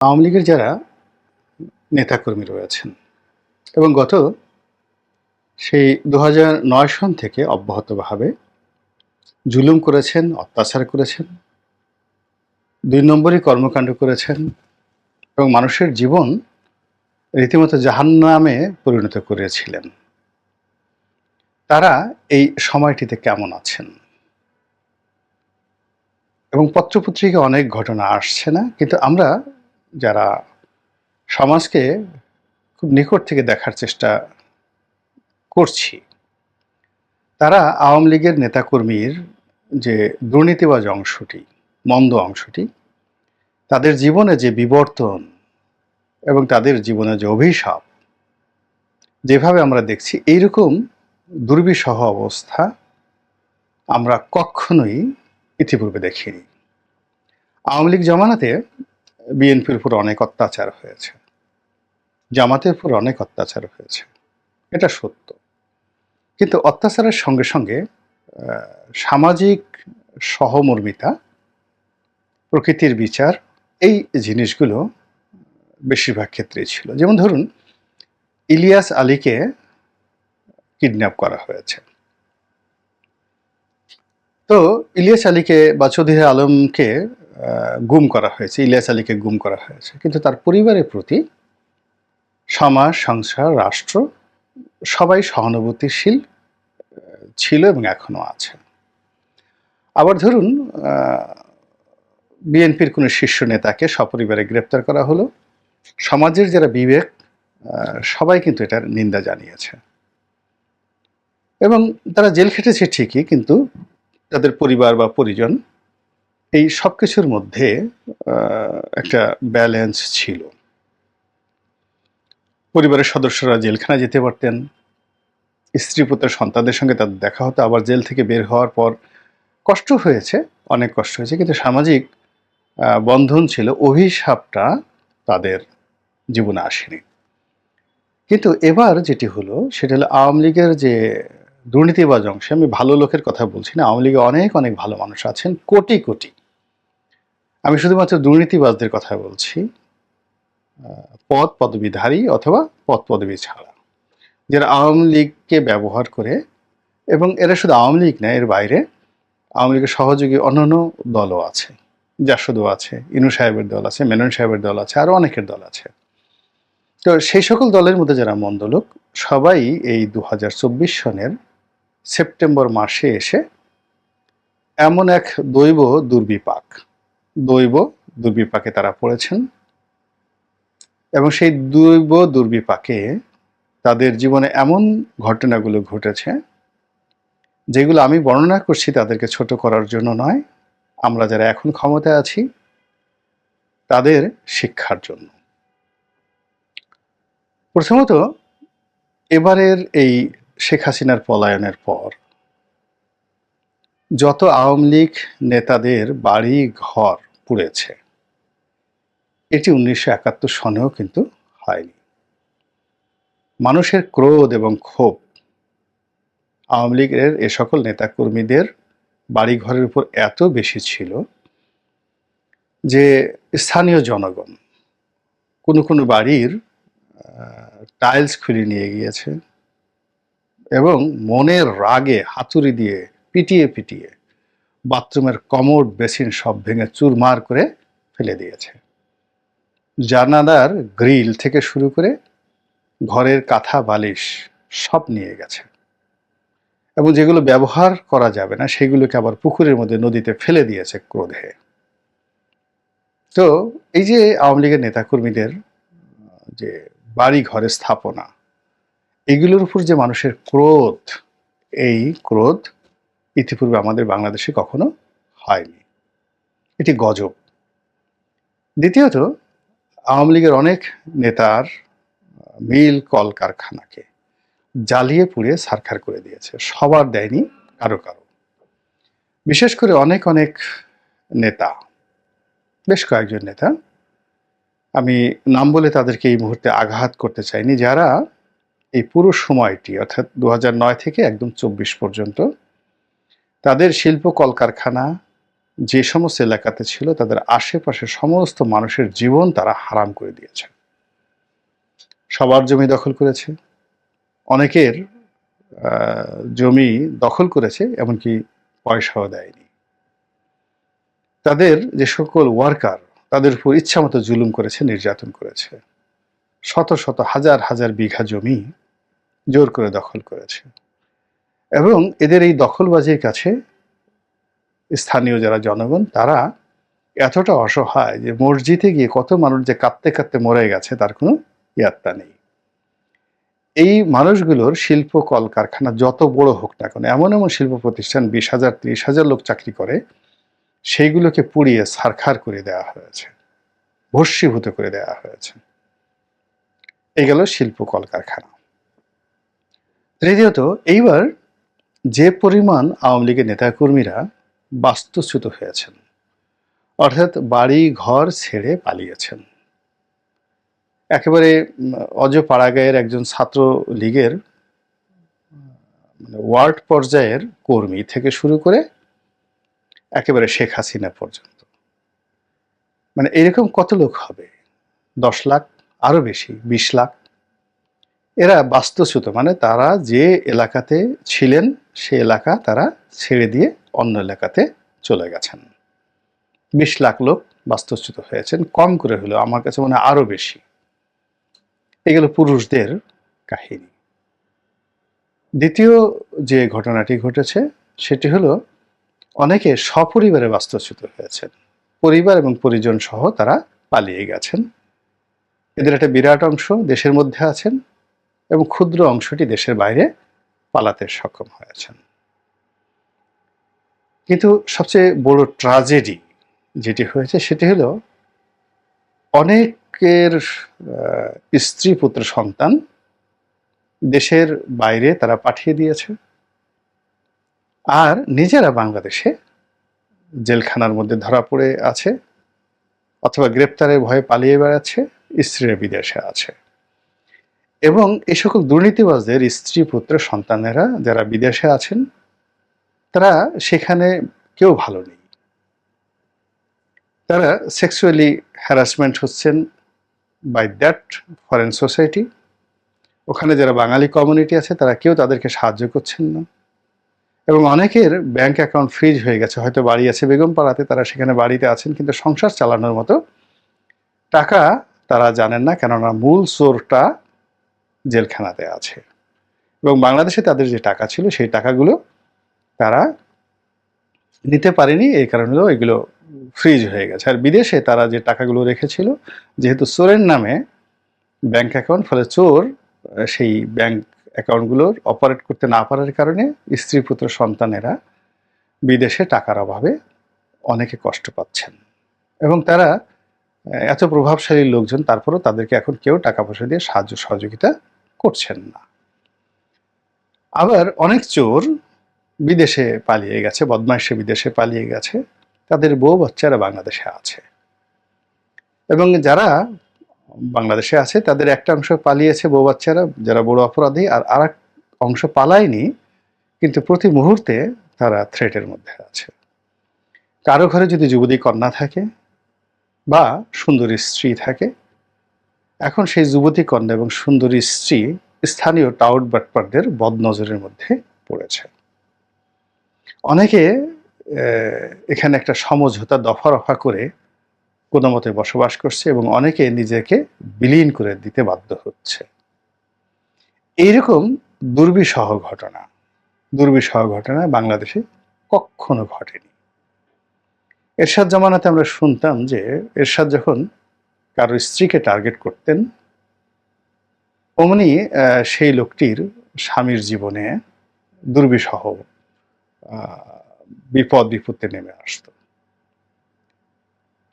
আওয়ামী লীগের যারা নেতাকর্মী রয়েছেন এবং গত সেই দু নয় সন থেকে অব্যাহতভাবে জুলুম করেছেন, অত্যাচার করেছেন, দুই নম্বরই কর্মকাণ্ড করেছেন এবং মানুষের জীবন রীতিমতো জাহান্নামে পরিণত করেছিলেন। তারা এই সময়টিতে কেমন আছেন? এবং পত্রপত্রিকা অনেক ঘটনা আসছে না, কিন্তু আমরা যারা সমাজকে খুব নিকট থেকে দেখার চেষ্টা করছি, তারা আওয়ামী লীগের নেতাকর্মীর যে দুর্নীতিবাজ অংশটি, মন্দ অংশটি, তাদের জীবনে যে বিবর্তন এবং তাদের জীবনে যে অভিশাপ, যেভাবে আমরা দেখছি, এইরকম দুর্বিষহ অবস্থা আমরা কখনোই ইতিপূর্বে দেখিনি। আওয়ামী লীগ জমানাতে বিএনপির উপর অনেক অত্যাচার হয়েছে। জামাতের উপর অনেক অত্যাচার হয়েছে। এটা সত্য। কিন্তু অত্যাচারের সঙ্গে সঙ্গে সামাজিক সহমর্মিতা, প্রকৃতির বিচার, এই জিনিসগুলো বেশিরভাগ ক্ষেত্রেই ছিল। যেমন ধরুন, ইলিয়াস আলীকে কিডন্যাপ করা হয়েছে। তো ইলিয়াস আলীকে বা চৌধুরী আলমকে গুম করা হয়েছে, ইলিয়াস আলীকে গুম করা হয়েছে। কিন্তু তার পরিবারের প্রতি সমাজ, সংসার, রাষ্ট্র সবাই সহানুভূতিশীল ছিল এবং এখনও আছে আবার ধরুন বিএনপির কোনো শীর্ষ নেতাকে সপরিবারে গ্রেপ্তার করা হলো। সমাজের যারা বিবেক সবাই কিন্তু এটার নিন্দা জানিয়েছে। এবং তারা জেল খেটেছে ঠিকই, কিন্তু তাদের পরিবার বা পরিজন এই সব কিছুর মধ্যে একটা ব্যালেন্স ছিল। পরিবারের সদস্যরা জেলখানায় যেতে পারতেন, স্ত্রী, পুত্র, সন্তানদের সঙ্গে তাদের দেখা হতো, আবার জেল থেকে বের হওয়ার পর কষ্ট হয়েছে, অনেক কষ্ট হয়েছে, কিন্তু সামাজিক বন্ধন ছিল, অভিশাপটা তাদের জীবনে আসেনি। কিন্তু এবার যেটি হলো, সেটা হলো আওয়ামী লীগের যে দুর্নীতিবাজ অংশে, আমি ভালো লোকের কথা বলছি না, আওয়ামী লীগে অনেক অনেক ভালো মানুষ আছেন, কোটি কোটি। আমি শুধুমাত্র দুর্নীতিবাজদের কথা বলছি পদ পদবীধারী অথবা পদ পদবী ছাড়া, যারা আওয়ামী লীগকে ব্যবহার করে এবং এরা শুধু আওয়ামী লীগ না, এর বাইরে আওয়ামী লীগের সহযোগী অন্যান্য দলও আছে। জাসদও আছে, ইনু সাহেবের দল আছে, মেনন সাহেবের দল আছে আরও অনেকের দল আছে। তো সেই সকল দলের মধ্যে যারা মন্দ লোক, সবাই এই দু হাজার চব্বিশ সনের সেপ্টেম্বর মাসে এসে এমন এক দৈব দুর্বিপাক। দৈব দুর্বিপাকে তারা পড়েছেন এবং সেই দৈব দুর্বিপাকে তাদের জীবনে এমন ঘটনাগুলো ঘটেছে যেগুলো আমি বর্ণনা করছি তাদেরকে ছোট করার জন্য নয়। আমরা যারা এখন ক্ষমতায় আছি, তাদের শিক্ষার জন্য। প্রথমত, এবারের এই শেখ হাসিনার পলায়নের পর যত আওয়ামী লীগ নেতাদের বাড়ি ঘর পুড়েছে, এটি উনিশশো একাত্তর সনেও কিন্তু হয়নি। মানুষের ক্রোধ এবং ক্ষোভ, আওয়ামী লীগের এ সকল নেতাকর্মীদের বাড়িঘরের উপর এত বেশি ছিল যে স্থানীয় জনগণ কোনো কোনো বাড়ির টাইলস খুলে নিয়ে গিয়েছে এবং মনের রাগে হাতুড়ি দিয়ে পিটিয়ে পিটিয়ে বাথরুমের কমোড বেসিন সব ভেঙে চুরমার করে ফেলে দিয়েছে। জানালার গ্রিল থেকে শুরু করে ঘরের কাঁথা বালিশ সব নিয়ে গেছে। এবং যেগুলো ব্যবহার করা যাবে না, সেগুলোকে আবার পুকুরের মধ্যে নদীতে ফেলে দিয়েছে ক্রোধে। তো এই যে আওয়ামী লীগের নেতাকর্মীদের যে বাড়ি ঘরের স্থাপনা, এগুলোর উপর যে মানুষের ক্রোধ, এই ক্রোধ ইতিপূর্বে আমাদের বাংলাদেশে কখনো হয়নি। এটি গজব। দ্বিতীয়ত, আওয়ামী লীগের অনেক নেতার মিল কলকারখানাকে জ্বালিয়ে পুড়িয়ে সারখার করে দিয়েছে। সবার দেয়নি, কারও কারও। বিশেষ করে অনেক অনেক নেতা, বেশ কয়েকজন নেতা, আমি নাম বলে তাদেরকে এই মুহূর্তে আঘাত করতে চাইনি, যারা এই পুরো সময়টি, অর্থাৎ দু থেকে একদম চব্বিশ পর্যন্ত তাদের শিল্প কলকারখানা যে সমস্ত এলাকাতে ছিল, তাদের আশেপাশে সমস্ত মানুষের জীবন তারা হারাম করে দিয়েছে। সবার জমি দখল করেছে, অনেকের জমি দখল করেছে, এমনকি পয়সাও দেয়নি। তাদের যে সকল ওয়ার্কার তাদের উপর ইচ্ছামতো জুলুম করেছে, নির্যাতন করেছে। শত শত, হাজার হাজার বিঘা জমি জোর করে দখল করেছে। এবং এদের এই দখলবাজির কাছে স্থানীয় যারা জনগণ, তারা এতটা অসহায় যে মসজিদে গিয়ে কত মানুষ যে কাঁদতে কাঁদতে মরে গেছে, তার কোনো ইয়াত্তা নেই। এই মানুষগুলোর শিল্প কলকারখানা যত বড় হোক না কেন, এমন এমন শিল্প প্রতিষ্ঠান বিশ হাজার, ত্রিশ হাজার লোক চাকরি করে, সেইগুলোকে পুড়িয়ে সারখার করে দেওয়া হয়েছে, ভস্মীভূত করে দেওয়া হয়েছে। এই গেল শিল্প কলকারখানা। তৃতীয়ত, এইবার যে পরিমাণ আওয়ামী লীগের নেতাকর্মীরা বাস্তুচ্যুত হয়েছেন, অর্থাৎ বাড়ি ঘর ছেড়ে পালিয়েছেন। একেবারে অজ পাড়াগাঁয়ের একজন ছাত্র লীগের মানে ওয়ার্ড পর্যায়ের কর্মী থেকে শুরু করে একেবারে শেখ হাসিনা পর্যন্ত। মানে এরকম কত লোক হবে? দশ লাখ আরও বেশি, বিশ লাখ? এরা বাস্তুচ্যুত মানে তারা যে এলাকাতে ছিলেন সে এলাকা তারা ছেড়ে দিয়ে অন্য এলাকাতে চলে গেছেন। বিশ লাখ লোক বাস্তুচ্যুত হয়েছেন, কম করে হলেও, আমার কাছে মনে হয় আরও বেশি। এগুলো পুরুষদের কাহিনী। দ্বিতীয় যে ঘটনাটি ঘটেছে, সেটি হলো অনেকে সপরিবারে বাস্তুচ্যুত হয়েছেন। পরিবার এবং পরিজন সহ তারা পালিয়ে গেছেন। এদের একটা বিরাট অংশ দেশের মধ্যে আছেন এবং ক্ষুদ্র অংশটি দেশের বাইরে পালাতে সক্ষম হয়েছেন। কিন্তু সবচেয়ে বড় ট্রাজেডি যেটি হয়েছে সেটি হলো অনেকের স্ত্রী পুত্র সন্তান দেশের বাইরে তারা পাঠিয়ে দিয়েছে আর নিজেরা বাংলাদেশে জেলখানার মধ্যে ধরা পড়ে আছে অথবা গ্রেপ্তারের ভয়ে পালিয়ে বেড়াচ্ছে, স্ত্রীরা বিদেশে আছে। এবং এই সকল দুর্নীতিবাজদের স্ত্রী, পুত্র, সন্তানেরা যারা বিদেশে আছেন, তারা সেখানে কেউ ভালো নেই। তারা সেক্সুয়ালি হ্যারাসমেন্ট হচ্ছেন বাই দ্যাট ফরেন সোসাইটি ওখানে যারা বাঙালি কমিউনিটি আছে, তারা কেউ তাদেরকে সাহায্য করছেন না। এবং অনেকের ব্যাংক অ্যাকাউন্ট ফ্রিজ হয়ে গেছে। হয়তো বাড়ি আছে বেগম পাড়াতে তারা সেখানে বাড়িতে আছেন, কিন্তু সংসার চালানোর মতো টাকা তারা জানেন না, কেননা মূল সোরটা জেলখানাতে আছে। এবং বাংলাদেশে তাদের যে টাকা ছিল, সেই টাকাগুলো তারা নিতে পারেনি, এই কারণেও এগুলো ফ্রিজ হয়ে গেছে। আর বিদেশে তারা যে টাকাগুলো রেখেছিল, যেহেতু চোরের নামে ব্যাংক অ্যাকাউন্ট ফলে চোর সেই ব্যাংক অ্যাকাউন্টগুলোর অপারেট করতে না পারার কারণে স্ত্রী, পুত্র, সন্তানেরা বিদেশে টাকার অভাবে অনেকে কষ্ট পাচ্ছেন। এবং তারা এত প্রভাবশালী লোকজন, তারপরেও তাদেরকে এখন কেউ টাকা পয়সা দিয়ে সাহায্য সহযোগিতা করছেন না। আবার অনেক চোর বিদেশে পালিয়ে গেছে, বদমাইশে বিদেশে পালিয়ে গেছে। তাদের বউ বাচ্চারা বাংলাদেশে আছে। এবং যারা বাংলাদেশে আছে, তাদের একটা অংশ পালিয়েছে বউ বাচ্চারা, যারা বড় অপরাধী, আর আর অংশ পালায়নি, কিন্তু প্রতি মুহূর্তে তারা থ্রেটের মধ্যে আছে। কারও ঘরে যদি যুবতী কন্যা থাকে বা সুন্দরী স্ত্রী থাকে এখন সেই যুবতী কন্যা এবং সুন্দরী স্ত্রী স্থানীয় টাউট বাটপারদের বদনজরের মধ্যে পড়েছে। অনেকে এখানে একটা সমঝোতা দফা রফা করে কোনো মতে বসবাস করছে এবং অনেকে নিজেকে বিলীন করে দিতে বাধ্য হচ্ছে। এইরকম দুর্বিষহ ঘটনা দুর্বিষহ ঘটনা বাংলাদেশে কখনো ঘটেনি। এরশাদ জামানাতে আমরা শুনতাম যে এরশাদ যখন কারও স্ত্রীকে টার্গেট করতেন, অমনি সেই লোকটির স্বামীর জীবনে দুর্বিষহ বিপদ বিপত্তি নেমে আসতো।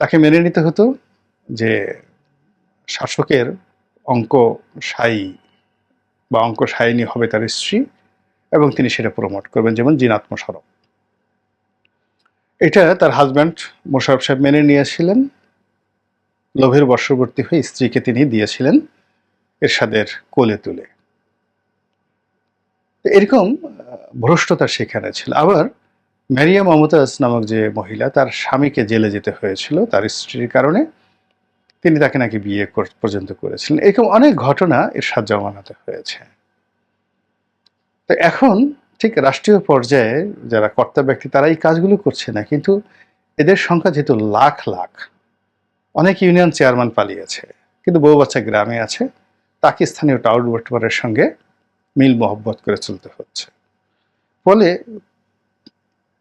তাকে মেনে নিতে হতো যে শাসকের অঙ্ক সাই বা অঙ্ক সায়নী হবে তার স্ত্রী এবং তিনি সেটা প্রমোট করবেন, যেমন জিনাত মোশারফ এটা তার হাজব্যান্ড মোশারফ সাহেব মেনে নিয়েছিলেন। লোভের বর্ষবর্তী হয়ে স্ত্রীকে তিনি দিয়েছিলেন এরশাদের কোলে তুলে। এরকম ভ্রষ্টতা সেখানে ছিল। আবার ম্যারিয়া মমতাজ নামক যে মহিলা, তার স্বামীকে জেলে যেতে হয়েছিল, তার স্ত্রীর কারণে তিনি তাকে নাকি বিয়ে পর্যন্ত করেছিলেন। এরকম অনেক ঘটনা এর এরশাদ জামানাতে হয়েছে। তো এখন ঠিক রাষ্ট্রীয় পর্যায়ে যারা কর্তা ব্যক্তি, তারা এই কাজগুলো করছে না, কিন্তু এদের সংখ্যা যেহেতু লাখ লাখ অনেক ইউনিয়ন চেয়ারম্যান পালিয়েছে, কিন্তু বউ বাচ্চা গ্রামে আছে, তাকে স্থানীয় টাউট বটবারের সঙ্গে মিল মহব্বত করে চলতে হচ্ছে। ফলে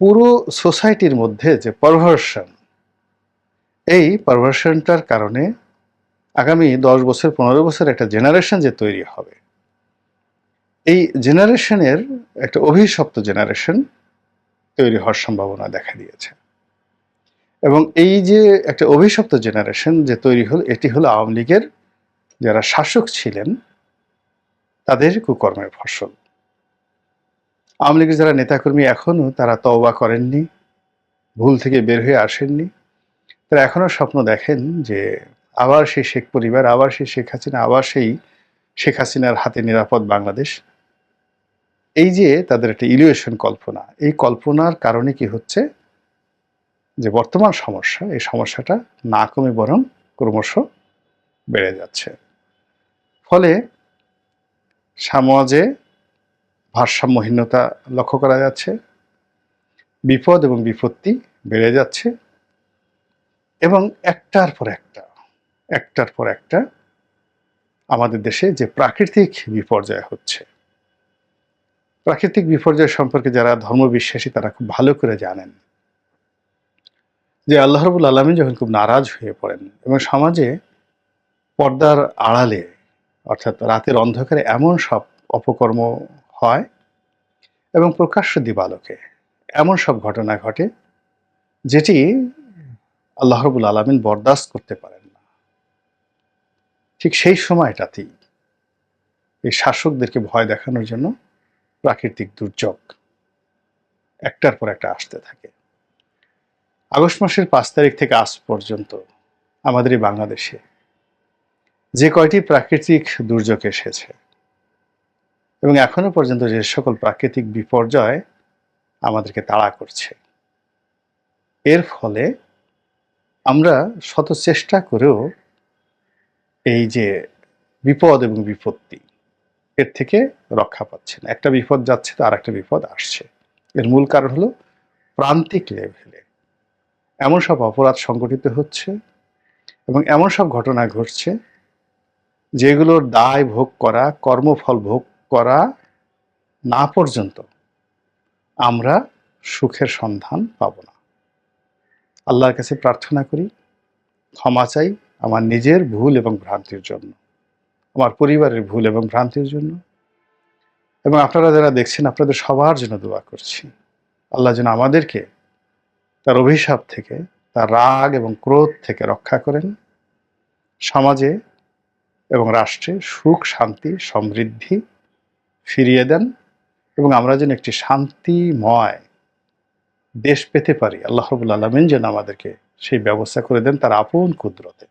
পুরো সোসাইটির মধ্যে যে পারভার্সন এই পারভার্সনটার কারণে আগামী দশ বছর, পনেরো বছর একটা জেনারেশন যে তৈরি হবে, এই জেনারেশনের একটা অভিশপ্ত জেনারেশন তৈরি হওয়ার সম্ভাবনা দেখা দিয়েছে। এবং এই যে একটা অভিশপ্ত জেনারেশন যে তৈরি হল, এটি হলো আওয়ামী লীগের যারা শাসক ছিলেন, তাদের কুকর্মের ফসল। আওয়ামী লীগের যারা নেতাকর্মী এখনও তারা তওবা করেননি, ভুল থেকে বের হয়ে আসেননি। তারা এখনও স্বপ্ন দেখেন যে আবার সেই শেখ পরিবার, আবার সেই শেখ হাসিনা, আবার সেই শেখ হাসিনার হাতে নিরাপদ বাংলাদেশ। এই যে তাদের একটা ইলিউশন কল্পনা, এই কল্পনার কারণে কি হচ্ছে? যে বর্তমান সমস্যা, এই সমস্যাটা না কমে বরং ক্রমশ বেড়ে যাচ্ছে। ফলে সমাজে ভারসাম্যহীনতা লক্ষ্য করা যাচ্ছে, বিপদ এবং বিপত্তি বেড়ে যাচ্ছে এবং একটার পর একটা, একটার পর একটা আমাদের দেশে যে প্রাকৃতিক বিপর্যয় হচ্ছে। প্রাকৃতিক বিপর্যয় সম্পর্কে যারা ধর্মবিশ্বাসী তারা খুব ভালো করে জানেন। যে আল্লাহ রবুল আলমী যখন খুব নারাজ হয়ে পড়েন এবং সমাজে পর্দার আড়ালে, অর্থাৎ রাতের অন্ধকারে এমন সব অপকর্ম হয় এবং প্রকাশ্য দিবালোকে এমন সব ঘটনা ঘটে যেটি আল্লাহ রবুল আলমিন বরদাস্ত করতে পারেন না। ঠিক সেই সময়টাতেই এই শাসকদেরকে ভয় দেখানোর জন্য প্রাকৃতিক দুর্যোগ একটার পর একটা আসতে থাকে। আগস্ট মাসের পাঁচ তারিখ থেকে আজ পর্যন্ত আমাদের এই বাংলাদেশে যে কয়টি প্রাকৃতিক দুর্যোগ এসেছে এবং এখনও পর্যন্ত যে সকল প্রাকৃতিক বিপর্যয় আমাদেরকে তাড়া করছে, এর ফলে আমরা শত চেষ্টা করেও এই যে বিপদ এবং বিপত্তি, এর থেকে রক্ষা পাচ্ছে না। একটা বিপদ যাচ্ছে তো আর একটা বিপদ আসছে। এর মূল কারণ হলো প্রান্তিক লেভেলে এমন সব অপরাধ সংগঠিত হচ্ছে এবং এমন সব ঘটনা ঘটছে যেগুলোর দায় ভোগ করা, কর্মফল ভোগ করা না পর্যন্ত আমরা সুখের সন্ধান পাব না। আল্লাহর কাছে প্রার্থনা করি, ক্ষমা চাই আমার নিজের ভুল এবং ভ্রান্তির জন্য, আমার পরিবারের ভুল এবং ভ্রান্তির জন্য। এবং আপনারা যারা দেখছেন, আপনাদের সবার জন্য দোয়া করছি। আল্লাহ যেন আমাদেরকে তার অভিশাপ থেকে, তার রাগ এবং ক্রোধ থেকে রক্ষা করেন। সমাজে এবং রাষ্ট্রে সুখ, শান্তি, সমৃদ্ধি ফিরিয়ে দেন এবং আমরা যেন একটি শান্তিময় দেশ পেতে পারি। আল্লাহ রবুল আলমিন যেন আমাদেরকে সেই ব্যবস্থা করে দেন তার আপন কুদরতে।